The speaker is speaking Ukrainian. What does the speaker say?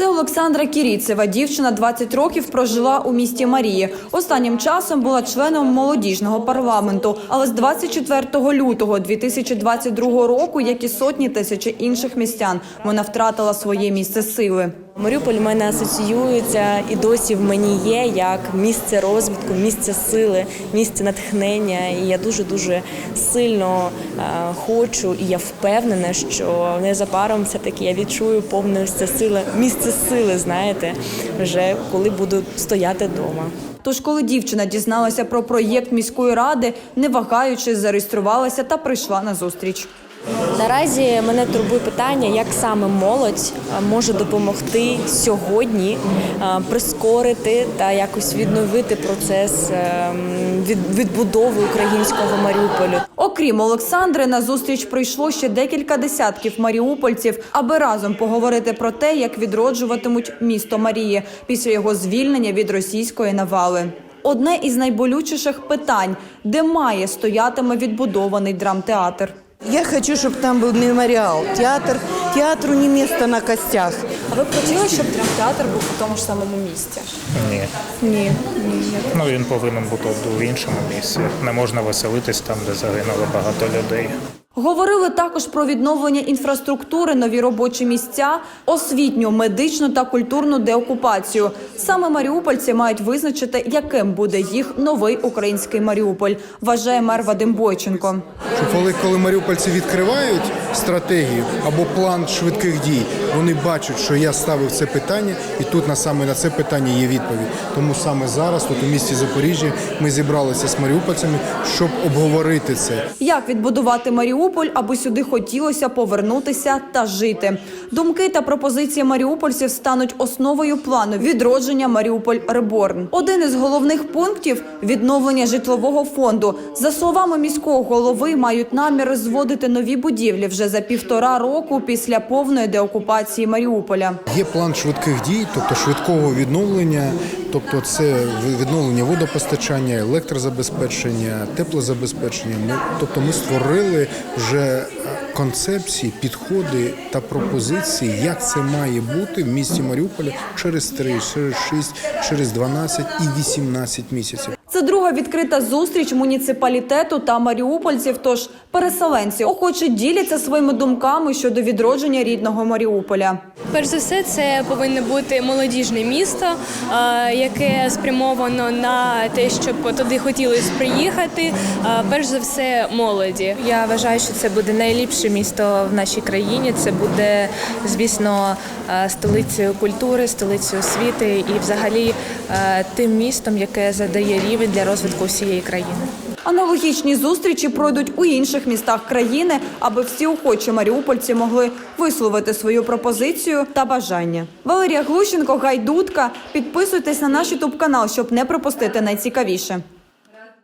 Це Олександра Кіріцева. Дівчина 20 років прожила у місті Марії. Останнім часом була членом молодіжного парламенту. Але з 24 лютого 2022 року, як і сотні тисячі інших містян, вона втратила своє місце сили. Маріуполь в мене асоціюється і досі в мені є як місце розвитку, місце сили, місце натхнення. І я дуже дуже сильно е, хочу, і я впевнена, що незабаром все таки я відчую повне це сили, місце сили. Знаєте, вже коли буду стояти вдома. Тож, коли дівчина дізналася про проєкт міської ради, не вагаючись, зареєструвалася та прийшла на зустріч. Наразі мене турбує питання, як саме молодь е, може допомогти сьогодні е, прискорити та якось відновити процес е, від- відбудови українського Маріуполю. Окрім Олександри, на зустріч прийшло ще декілька десятків маріупольців, аби разом поговорити про те, як відроджуватимуть місто Марії після його звільнення від російської навали. Одне із найболючіших питань, де має стоятиме відбудований драмтеатр. Я хочу, щоб там був меморіал, театр. Театру не место на костях. А ви б хотіли, щоб драмтеатр був у тому ж самому місці? Ні. Ні. Ну він повинен бути в іншому місці. Не можна веселитись там, де загинуло багато людей. Говорили також про відновлення інфраструктури, нові робочі місця, освітню, медичну та культурну деокупацію. Саме маріупольці мають визначити, яким буде їх новий український Маріуполь, вважає мер Вадим Бойченко. Коли, коли маріупольці відкривають стратегію або план швидких дій, вони бачать, що я ставив це питання, і тут на саме на це питання є відповідь. Тому саме зараз, тут у місті Запоріжжя, ми зібралися з маріупольцями, щоб обговорити це. Як відбудувати Маріуполь, аби сюди хотілося повернутися та жити? Думки та пропозиції маріупольців стануть основою плану відродження Маріуполь Реборн. Один із головних пунктів відновлення житлового фонду. За словами міського голови, мають намір зводити нові будівлі вже за півтора року після повної деокупації Маріуполя. Є план швидких дій, тобто швидкого відновлення, тобто це відновлення водопостачання, електрозабезпечення, теплозабезпечення. Ми, тобто ми створили вже е, концепції, підходи та пропозиції, як це має бути в місті Маріуполя через 3, через 6, через 12 і 18 місяців. Це друга відкрита зустріч муніципалітету та маріупольців. Тож переселенці охоче діляться своїми думками щодо відродження рідного Маріуполя. Перш за все, це повинно бути молодіжне місто, е, яке спрямовано на те, щоб туди хотілося приїхати. е, Перш за все, молоді. Я вважаю, що це буде найліпше місто в нашій країні. Це буде, звісно, е, столицею культури, столицею освіти і, взагалі, тим містом, яке задає рівень для розвитку всієї країни. Аналогічні зустрічі пройдуть у інших містах країни, аби всі охочі маріупольці могли висловити свою пропозицію та бажання. Валерія Глущенко, Гайдутка. Підписуйтесь на наш ютуб канал, щоб не пропустити найцікавіше.